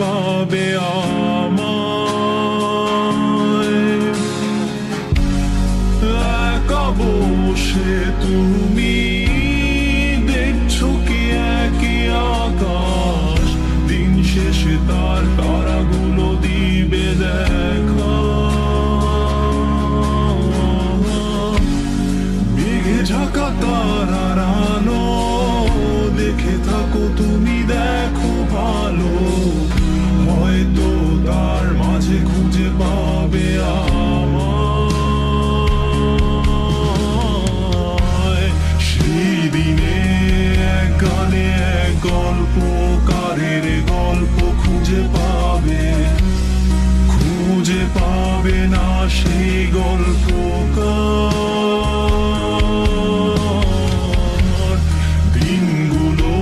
পাবে আমায়। একা বসে তুমি খুঁজে পাবে খুঁজে পাবে না সেই গল্পকার। দিনগুলো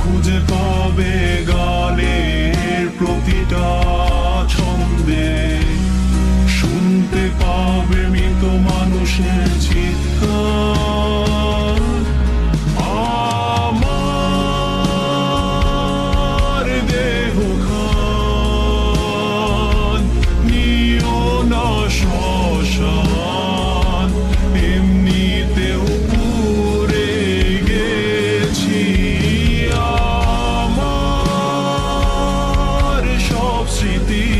খুঁজে পাবে গানের প্রতিটা ছন্দে। শুনতে পাবে মৃত মানুষের চিৎকার। ti.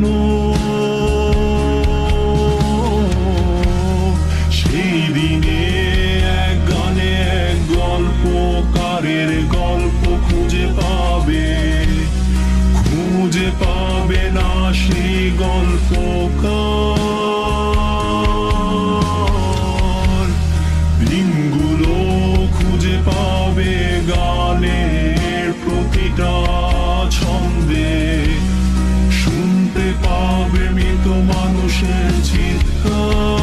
শুনতে পাবে মৃত মানুষের চিৎকার